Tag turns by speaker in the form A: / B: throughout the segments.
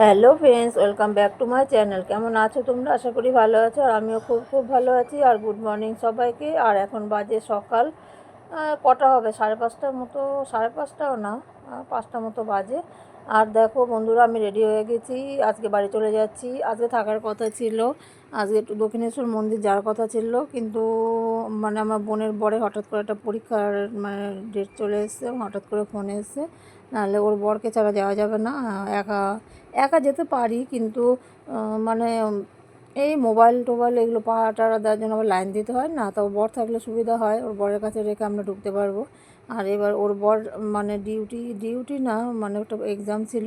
A: Hello friends, welcome back to my channel. কেমন আছো তোমরা? আশা করি ভালো আছো আর আমিও খুব খুব ভালো আছি। আর গুড মর্নিং সবাইকে। আর এখন বাজে সকাল কটা হবে? সাড়ে পাঁচটার মতো, সাড়ে পাঁচটাও না পাঁচটা মতো বাজে। আর দেখো বন্ধুরা, আমি রেডি হয়ে গেছি। আজকে বাড়ি চলে যাচ্ছি। আজকে থাকার কথা ছিল। আজকে একটু দক্ষিণেশ্বর মন্দির যাওয়ার কথা ছিল। কিন্তু মানে আমার বোনের বরে হঠাৎ করে একটা পরীক্ষার মানে ডেট চলে এসেছে হঠাৎ করে ফোন এসেছে। নাহলে ওর বরকে ছাড়া যাওয়া যাবে না। একা একা যেতে পারি কিন্তু মানে এই মোবাইল টোবাইল এগুলো পাহাড় টাড়া দেওয়ার জন্য আবার লাইন দিতে হয় না। তো বর থাকলে সুবিধা হয়। ওর বরের কাছে রেখে আমরা ঢুকতে পারব। আর এবার ওর বর মানে ডিউটি ডিউটি না মানে একটা এক্সাম ছিল,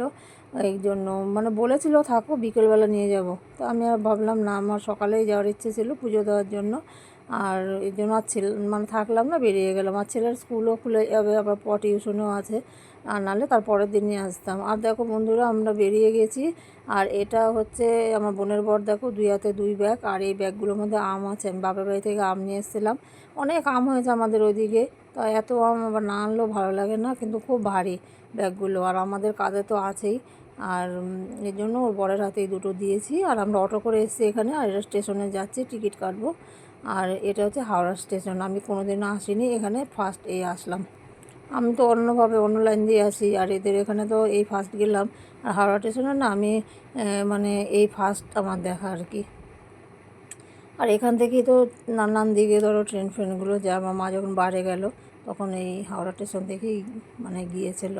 A: এই জন্য মানে বলেছিল, থাকো, বিকেলবেলা নিয়ে যাব। তো আমি আর ভাবলাম, না, আমার সকালেই যাওয়ার ইচ্ছে ছিল পুজো দেওয়ার জন্য। আর এই জন্য আর ছেলে মানে থাকলাম না, বেরিয়ে গেলাম। আর ছেলের স্কুলও খুলে যাবে, আবার প টিউশনও আছে। আর নাহলে তার পরের দিন নিয়ে আসতাম। আর দেখো বন্ধুরা, আমরা বেরিয়ে গেছি। আর এটা হচ্ছে, আমার বোনের বর দেখো, দুই হাতে দুই ব্যাগ। আর এই ব্যাগগুলোর মধ্যে আম আছে। আমি বাপের বাড়ি থেকে আম নিয়ে এসেছিলাম। অনেক আম হয়েছে আমাদের ওইদিকে। তো এত আম আবার না আনলেও ভালো লাগে না, কিন্তু খুব ভারী ব্যাগগুলো। আর আমাদের কাঁধে তো আছেই। আর এর জন্য ওর বরের হাতে এই দুটো দিয়েছি। আর আমরা অটো করে এসেছি এখানে, আর এটা স্টেশনে যাচ্ছি, টিকিট কাটবো। আর এটা হচ্ছে হাওড়া স্টেশন। আমি কোনো কোনোদিনও আসিনি এখানে ফার্স্ট এই আসলাম। আমি তো অন্যভাবে অন্য লাইন দিয়ে আসি, আর এদের এখানে তো এই ফার্স্ট গেলাম। আর হাওড়া স্টেশনে না আমি মানে এই ফার্স্ট আমার দেখা আর কি। আর এখান থেকেই তো নানান দিকে ধরো ট্রেন ফ্রেনগুলো যায়। আমার মা যখন বাইরে গেল তখন এই হাওড়া স্টেশন থেকেই মানে গিয়েছিল।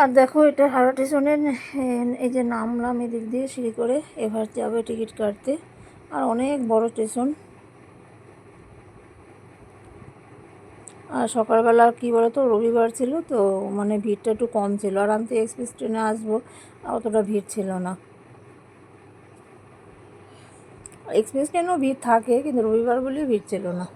A: আর দেখো এটা হাওড়া স্টেশনের এই যে নামলাম এদিক দিয়ে সিঁড়ি করে, এবার যাবে টিকিট কাটতে। আর অনেক বড় স্টেশন। আর সকালবেলা কী বলো তো রবিবার ছিল তো মানে ভিড়টা একটু কম ছিল। আর আমি তো এক্সপ্রেস ট্রেনে আসব অতটা ভিড় ছিল না। এক্সপ্রেস ট্রেনেও ভিড় থাকে, কিন্তু রবিবার বলেই ভিড় ছিল না।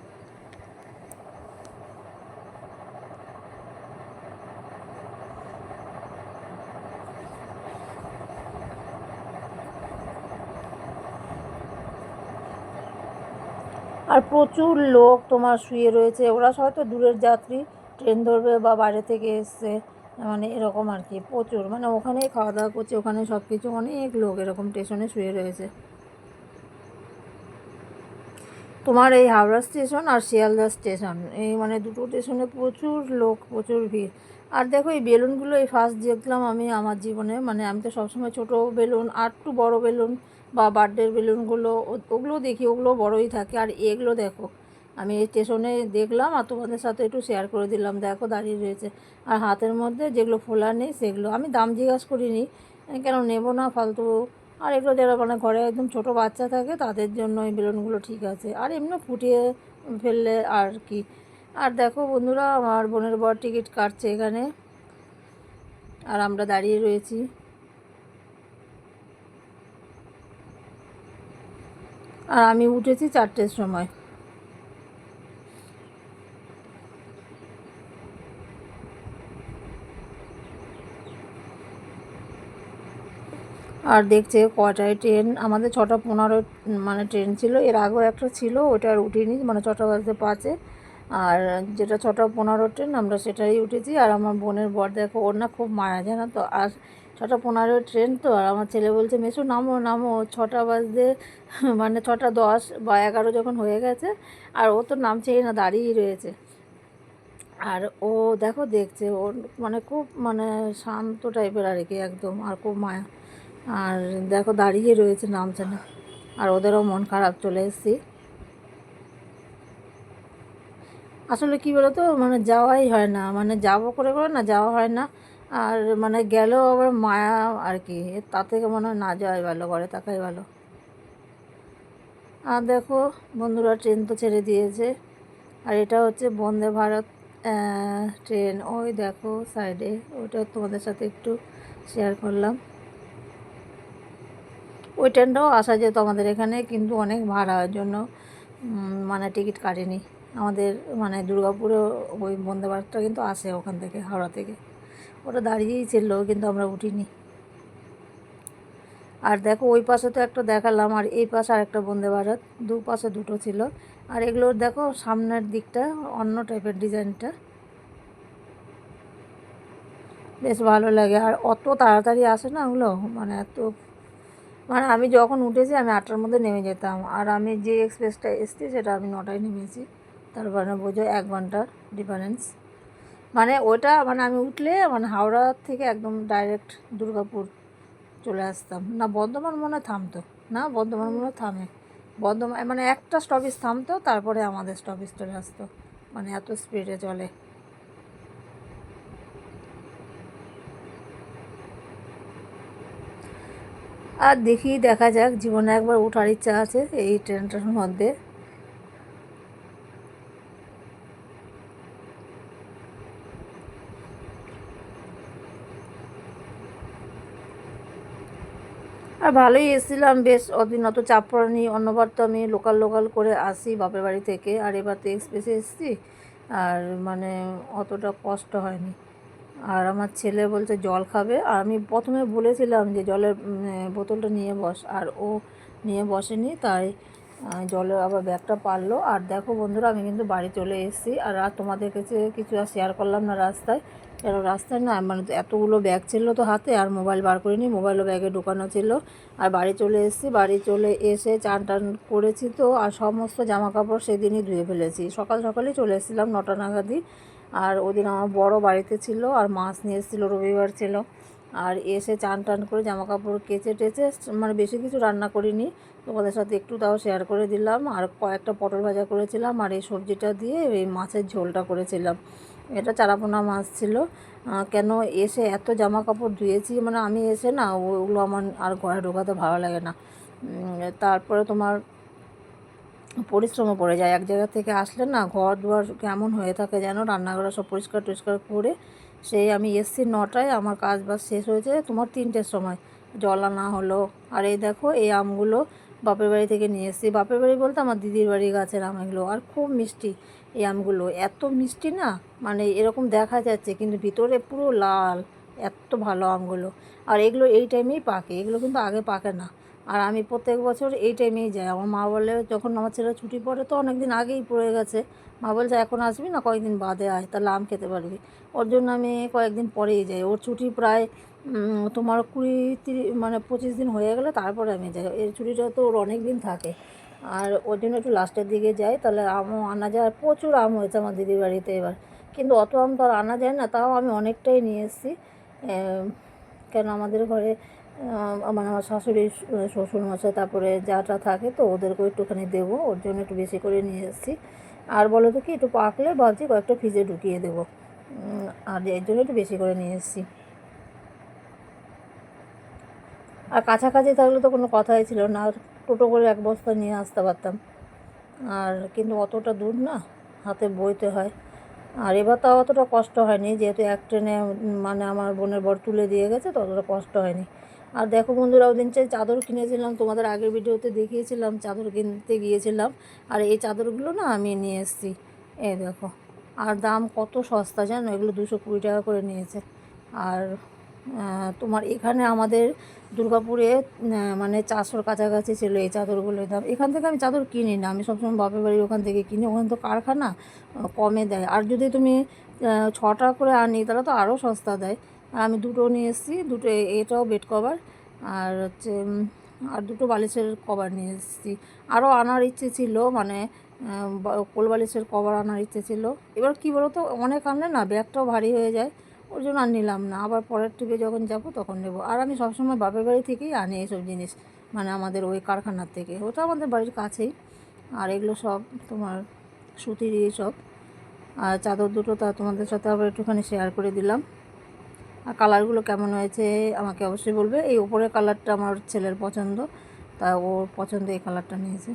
A: আর প্রচুর লোক তোমার শুয়ে রয়েছে। ওরা হয়তো দূরের যাত্রী, ট্রেন ধরবে বা বাইরে থেকে এসছে। মানে এরকম আর কি, প্রচুর। মানে ওখানেই খাওয়া দাওয়া করছে, ওখানে সব কিছু অনেক লোক এরকম স্টেশনে শুয়ে রয়েছে। তোমার এই হাওড়া স্টেশন আর শিয়ালদা স্টেশন, এই মানে দুটো স্টেশনে প্রচুর লোক, প্রচুর ভিড়। আর দেখো, এই বেলুনগুলো, এই ফার্স্ট দেখলাম আমি আমার জীবনে। মানে আমি তো সবসময় ছোটো বেলুন, আর একটু বড় বেলুন। বা বার্থডের বেলুনগুলো ওগুলো দেখি, ওগুলো বড়ই থাকে। আর এগুলো দেখো, আমি এই স্টেশনে দেখলাম আর তোমাদের সাথে একটু শেয়ার করে দিলাম। দেখো দাঁড়িয়ে রয়েছে। আর হাতের মধ্যে যেগুলো ফোলা নেই, সেগুলো। আমি দাম জিজ্ঞাসা করিনি কেন নেব না ফালতু? আর এগুলো যারা মানে ঘরে একদম ছোট বাচ্চা থাকে, তাদের জন্য এই বেলুনগুলো ঠিক আছে। আর এমনি ফুটিয়ে ফেললে আর কি। আর দেখো বন্ধুরা, আমার বোনের বর টিকিট কাটছে এখানে। আর আমরা দাঁড়িয়ে রয়েছি। আর আমি উঠেছি চারটের সময়। আর দেখছে কটায় ট্রেন, আমাদের ছটা পনেরো মানে ট্রেন ছিল, এর আগেও একটা ছিল, ওটা আর উঠিনি মানে ছটা বাজতে পাঁচে। আর যেটা ছটা পনেরো ট্রেন, আমরা সেটাই উঠেছি। আর আমার বোনের বর, দেখো, ওর না খুব মায়া জানো তো, আর ছটা পনেরো ট্রেন তো, আর আমার ছেলে বলছে, মেসো, নামো নামো, ছটা বাজতে মানে ছটা দশ বা এগারো যখন হয়ে গেছে, আর ও তো নামছেই না, দাঁড়িয়েই রয়েছে। আর ও দেখো, দেখছে ওর মানে খুব মানে শান্ত টাইপের আর কি, একদম, আর খুব মায়া। আর দেখো, দাঁড়িয়ে রয়েছে, নামছে না। আর ওদেরও মন খারাপ, চলে এসেছি। আসলে কী বলো তো মানে যাওয়াই হয় না মানে যাব করে করে না, যাওয়া হয় না। আর মানে গেলেও আবার মায়া আর কি তার থেকে মনে হয় না যাওয়াই ভালো, ঘরে থাকাই ভালো। আর দেখো, বন্ধুরা ট্রেন তো ছেড়ে দিয়েছে। আর এটা হচ্ছে বন্দে ভারত ট্রেন। ওই দেখো সাইডে ওটা তোমাদের সাথে একটু শেয়ার করলাম। ওই ট্রেনটাও আসা যেত আমাদের এখানে, কিন্তু অনেক ভাড়া ওই জন্য মানে টিকিট কাটেনি। আমাদের মানে দুর্গাপুরে ওই বন্দে ভারতটা কিন্তু আসে ওখান থেকে, হাওড়া থেকে। ওটা দাঁড়িয়েই ছিল, কিন্তু আমরা উঠিনি। আর দেখো, ওই পাশে তো একটা দেখালাম, আর এই পাশে আরেকটা বন্দে ভারত। দু পাশে দুটো ছিল। আর এগুলোর দেখো, সামনের দিকটা অন্য টাইপের ডিজাইনটা। বেশ ভালো লাগে। আর অত তাড়াতাড়ি আসে না ওগুলো? মানে এত মানে আমি যখন উঠেছি, আমি আটটার মধ্যে নেমে যেতাম। আর আমি যে এক্সপ্রেসটা এসছি, সেটা আমি নটায় নেমেছি। তার মানে বোঝো এক ঘণ্টার ডিফারেন্স মানে ওটা মানে আমি উঠলে মানে হাওড়া থেকে একদম ডাইরেক্ট দুর্গাপুর চলে আসতাম। না, বর্ধমান মনে থামতো। না, বর্ধমান মনে থামে। বর্ধমান মানে একটা স্টপেজ থামতো, তারপরে আমাদের স্টপেজ চলে আসতো। মানে এত স্পিডে চলে। আর দেখি, দেখা যাক, জীবনে একবার ওঠার ইচ্ছা আছে এই ট্রেনটার মধ্যে। আর ভালোই এসেছিলাম। বেশ অদিন অত চাপ পড়েনি। অন্যবার তো আমি লোকাল লোকাল করে আসি বাপের বাড়ি থেকে। আর এবার তো এক্সপ্রেসে এসেছি। আর মানে অতটা কষ্ট হয়নি। আর আমার ছেলে বলছে, জল খাবে? আর আমি প্রথমে বলেছিলাম যে, জলের বোতলটা নিয়ে বস। আর ও নিয়ে বসেনি। তাই জলের আবার ব্যাগটা পারল। আর দেখো বন্ধুরা, আমি কিন্তু বাড়ি চলে এসেছি। আর আর তোমাদের কাছে কিছু আর শেয়ার করলাম না রাস্তায়। কেন রাস্তায় না মানে এতগুলো ব্যাগ ছিল তো হাতে আর মোবাইল বার করিনি মোবাইলও ব্যাগে ঢোকানো ছিল। আর বাড়ি চলে এসেছি, বাড়ি চলে এসে চান টান করেছি তো, আর সমস্ত জামা কাপড় সেদিনই ধুয়ে ফেলেছি। সকাল সকালেই চলে এসেছিলাম নটা নাগাদই। আর ওদিন আমার বড় বাড়িতে ছিল আর মাছ নিয়ে এসেছিল, রবিবার ছিল। আর এসে চান টান করে জামা কাপড় কেচে টেচে মানে বেশি কিছু রান্না করিনি। তোমাদের সাথে একটু তাও শেয়ার করে দিলাম। আর কয়েকটা পটল ভাজা করেছিলাম আর এই সবজিটা দিয়ে এই মাছের ঝোলটা করেছিলাম। এটা চারাপোনা মাছ ছিল। কেন এসে এত জামা কাপড় ধুয়েছি? মানে আমি এসে না, ওগুলো আমার আর ঘরে ঢোকাতে ভালো লাগে না। তারপরে তোমার পরিশ্রমও পড়ে যায়। এক জায়গা থেকে আসলে না ঘর দুয়ার কেমন হয়ে থাকে যেন রান্নাঘরে সব পরিষ্কার টরিষ্কার করে সেই আমি এসছি নটায়, আমার কাজ বাজ শেষ হয়েছে তোমার তিনটের সময়। জল আনা হলো। আর এই দেখো, এই আমগুলো বাপের বাড়ি থেকে নিয়ে এসেছি। বাপের বাড়ি বলতে আমার দিদির বাড়ি গাছের আম এগুলো। আর খুব মিষ্টি। এই আমগুলো। এত মিষ্টি না? মানে এরকম দেখা যাচ্ছে, কিন্তু ভিতরে পুরো লাল, এত ভালো আমগুলো। আর এগুলো এই টাইমেই পাকে, এগুলো কিন্তু আগে পাকে না। আর আমি প্রত্যেক বছর এই টাইমেই যাই। আমার মা বলে, যখন আমার ছেলে ছুটি পড়ে তো অনেক দিন আগেই পড়ে গেছে। মা বলছে, এখন আসবি না? কয়েকদিন বাদে আয়, তাহলে আম খেতে পারবি। ওর জন্য আমি কয়েকদিন পরেই যাই। ওর ছুটি প্রায় তোমার কুড়ি তিরিশ মানে পঁচিশ দিন হয়ে গেলে তারপরে আমি যাই। এর ছুটিটা তো ওর অনেক দিন থাকে। আর ওর জন্য একটু লাস্টের দিকে যাই, তাহলে আমও আনা যায়। প্রচুর আম হয়েছে আমার দিদির বাড়িতে এবার। কিন্তু অত আম তো আর আনা যায় না, তাও আমি অনেকটাই নিয়ে এসেছি। কেন আমাদের ঘরে আমার আমার শাশুড়ি শ্বশুর মশাই তারপরে যাটা থাকে তো ওদেরকেও একটুখানি দেবো, ওর জন্য একটু বেশি করে নিয়ে এসেছি। আর বলো তো কি, একটু পাকলে ভাবছি কয়েকটা ফ্রিজে ঢুকিয়ে দেবো। আর এর জন্য একটু বেশি করে নিয়ে এসেছি। আর কাছাকাছি থাকলে তো কোনো কথাই ছিল না। টোটো করে এক বস্তা নিয়ে আসতে পারতাম। আর কিন্তু অতটা দূর না, হাতে বইতে হয়। আর এবার তাও অতটা কষ্ট হয়নি, যেহেতু এক ট্রেনে মানে আমার বোনের বর তুলে দিয়ে গেছে, তো অতটা কষ্ট হয়নি। আর দেখো বন্ধুরা ওদিন চাই চাদর কিনেছিলাম, তোমাদের আগের ভিডিওতে দেখিয়েছিলাম, চাদর কিনতে গিয়েছিলাম। আর এই চাদরগুলো না আমি নিয়ে এসেছি। এ দেখো, আর দাম কত সস্তা জানো? এগুলো দুশো কুড়ি টাকা করে নিয়েছে। আর তোমার এখানে আমাদের দুর্গাপুরে মানে চারশোর কাছাকাছি ছিল এই চাদরগুলোর দাম। এখান থেকে আমি চাদর কিনি না, আমি সবসময় বাপের বাড়ির ওখান থেকে কিনি। ওখানে তো কারখানা কমে দেয়। আর যদি তুমি ছটা করে আনি, তাহলে তো আরও সস্তা দেয়। আর আমি দুটো নিয়ে এসেছি, দুটো এটাও বেড কভার, আর হচ্ছে আর দুটো বালিশের কভার নিয়ে এসেছি। আরও আনার ইচ্ছে ছিল মানে কোল বালিশের কভার আনার ইচ্ছে ছিল। এবার কী বলো তো অনেক আনলে না ব্যাগটাও ভারী হয়ে যায়। ওর জন্য আর নিলাম না। আবার পরের ট্রিপে যখন যাব তখন নেব। আর আমি সবসময় বাপের বাড়ি থেকেই আনি এইসব জিনিস। মানে আমাদের ওই কারখানার থেকে। ওটা আমাদের বাড়ির কাছেই। আর এগুলো সব তোমার সুতির সব। আর চাদর দুটো তা তোমাদের সাথে আবার একটুখানি শেয়ার করে দিলাম। আর কালারগুলো কেমন হয়েছে আমাকে অবশ্যই বলবে। এই উপরের কালারটা আমার ছেলের পছন্দ। তা ওর পছন্দ এই কালারটা নিয়েছে।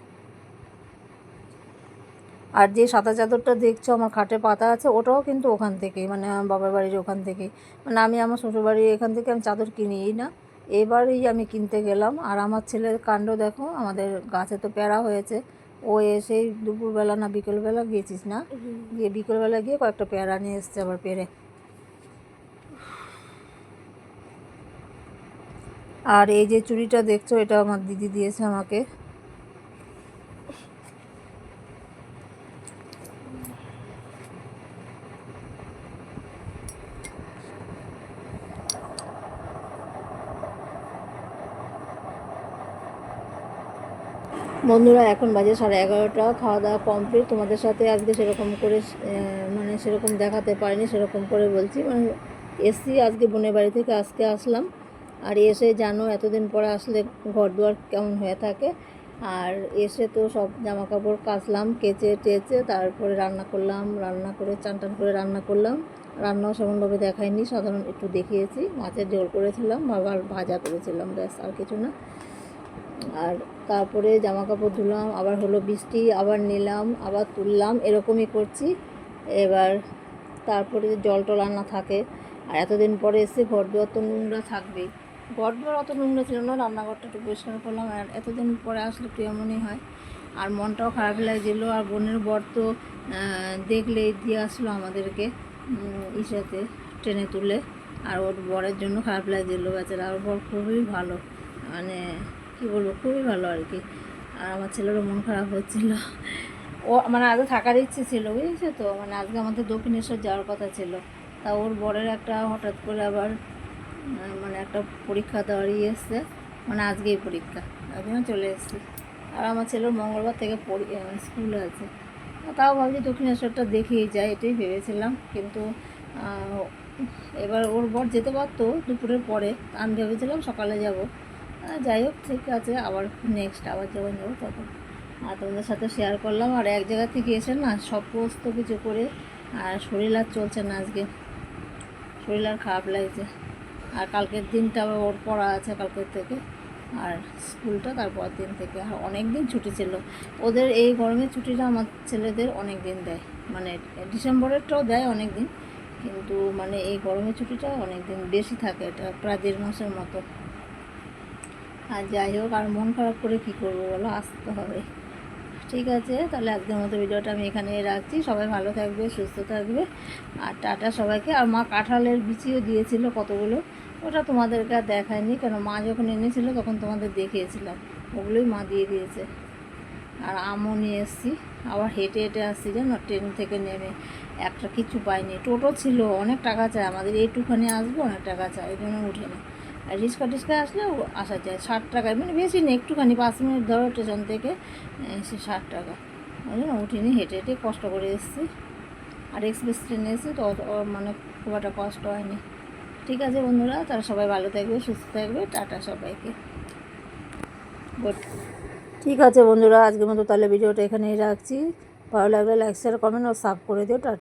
A: আর যে সাদা চাদরটা দেখছ আমার খাটে পাতা আছে ওটাও কিন্তু ওখান থেকে মানে আমার বাবার বাড়ির ওখান থেকে মানে আমি আমার শ্বশুরবাড়ির এখান থেকে আমি চাদর কিনিই না। এবারেই আমি কিনতে গেলাম আর আমার ছেলের কাণ্ড দেখো আমাদের গাছে তো প্যারা হয়েছে। ও এসেই দুপুরবেলা না বিকেলবেলা গিয়েছিস না? গিয়ে বিকেলবেলা গিয়ে কয়েকটা প্যারা নিয়ে এসছে আবার পেরে। আর এই যে চুড়িটা দেখছ এটা আমার দিদি দিয়েছে আমাকে। বন্ধুরা, এখন বাজে সাড়ে এগারোটা খাওয়া দাওয়া কমপ্লিট তোমাদের সাথে আজকে সেরকম করে মানে সেরকম দেখাতে পারিনি, সেরকম করে বলছি। মানে এসছি আজকে বোনের বাড়ি থেকে, আজকে আসলাম। আর এসে জানো, এতদিন পরে আসলে ঘর দুয়ার কেমন হয়ে থাকে। আর এসে তো সব জামা কাপড় কাচলাম, কেচে টেচে, তারপরে রান্না করলাম, রান্না করে চান টান করে রান্না করলাম। রান্নাও সেমনভাবে দেখায়নি সাধারণ একটু দেখিয়েছি। মাছের ঝোল করেছিলাম, আবার ভাজা করেছিলাম, ব্যাস, আর কিছু না। আর তারপরে জামা কাপড় ধুলাম, আবার হলো বৃষ্টি, আবার নিলাম, আবার তুললাম, এরকমই করছি। এবার তারপরে জল টল আনা থাকে। আর এতদিন পরে এসে ঘর দুয়ার তো নোংরা থাকবেই। ঘর দুয়ার অত নোংরা ছিল না, রান্নাঘরটা একটু পরিষ্কার করলাম, আর এতদিন পরে আসলে একটু এমনই হয়। আর মনটাও খারাপ লাগছিল, আর বোনের বর তো দেখলে দিয়ে আসলো আমাদেরকে ইসাতে ট্রেনে তুলে। আর ওর বরের জন্য খারাপ লাগছিল, বেচারা, ওর বর খুবই ভালো। মানে কী বলব, খুবই ভালো আর কি। আর আমার ছেলেরও মন খারাপ হচ্ছিল। ও মানে আগে থাকার ইচ্ছে ছিল, বুঝেছ তো? মানে আজকে আমাদের দক্ষিণেশ্বর যাওয়ার কথা ছিল। তা ওর বরের একটা হঠাৎ করে আবার মানে একটা পরীক্ষা দেওয়ার ইয়ে এসছে। মানে আজকেই পরীক্ষা জন্য চলে এসেছি। আর আমার ছেলের মঙ্গলবার থেকে স্কুল আছে। তাও ভাবছি দক্ষিণেশ্বরটা দেখেই যাই, এটাই ভেবেছিলাম। কিন্তু এবার ওর বর যেতে পারতো দুপুরের পরে আমি ভেবেছিলাম সকালে যাব। যাই হোক, ঠিক আছে, আবার নেক্সট আবার যখন যাব তখন। আর তোমাদের সাথে শেয়ার করলাম, আর এক জায়গা থেকে এসে না সব সমস্ত কিছু করে, আর শরীর আর চলছে না আজকে। শরীর আর খারাপ লাগছে। আর কালকের দিনটা আবার ওর পড়া আছে কালকের থেকে, আর স্কুলটা তারপর দিন থেকে। আর অনেক দিন ছুটি ছিল। ওদের এই গরমের ছুটিটা আমার ছেলেদের অনেক দিন দেয়। মানে ডিসেম্বরেরটাও দেয় অনেক দিন কিন্তু মানে এই গরমের ছুটিটা অনেক দিন বেশি থাকে। এটা প্রায় দেড় মাসের মতো। আর যাই হোক, আর মন খারাপ করে কি করব বলো? আসতে হবে। ঠিক আছে? তাহলে আজকের মতো ভিডিওটা আমি এখানে রাখছি। সবাই ভালো থাকবে, সুস্থ থাকবে। আর টাটা সবাইকে। আর মা কাঁঠালের বিচিও দিয়েছিল কতগুলো? ওটা তোমাদেরকে আর দেখায়নি। কেন মা যখন এনেছিল, তখন তোমাদের দেখিয়েছিলাম। ওগুলোই মা দিয়ে দিয়েছে। আর আমও নিয়ে এসেছি। আবার হেঁটে হেঁটে আসছি জানো? ট্রেন থেকে নেমে। একটা কিছু পাইনি। টোটো ছিল। অনেক টাকা চায় আমাদের এইটুখানি আসব, অনেক টাকা চায় এই জন্য উঠিনি আর রিক্সা টিক্সা আসলেও আসা যায়। ষাট টাকায় মানে বেশি নেই, একটুখানি পাঁচ মিনিট ধরো স্টেশন থেকে এসে ষাট টাকা। ওই জন্য উঠিনি, হেঁটে হেঁটে কষ্ট করে এসেছি। আর এক্সপ্রেস ট্রেনে এসেছি তো মানে খুব একটা কষ্ট হয়নি। ঠিক আছে বন্ধুরা তারা সবাই ভালো থাকবে, সুস্থ থাকবে, টাটা সবাইকে। ঠিক আছে বন্ধুরা, আজকের মতো তাহলে ভিডিওটা এখানেই রাখছি। ভালো লাগলে লাইক শেয়ার কমেন্ট ও সাব করে দিও। টাটা।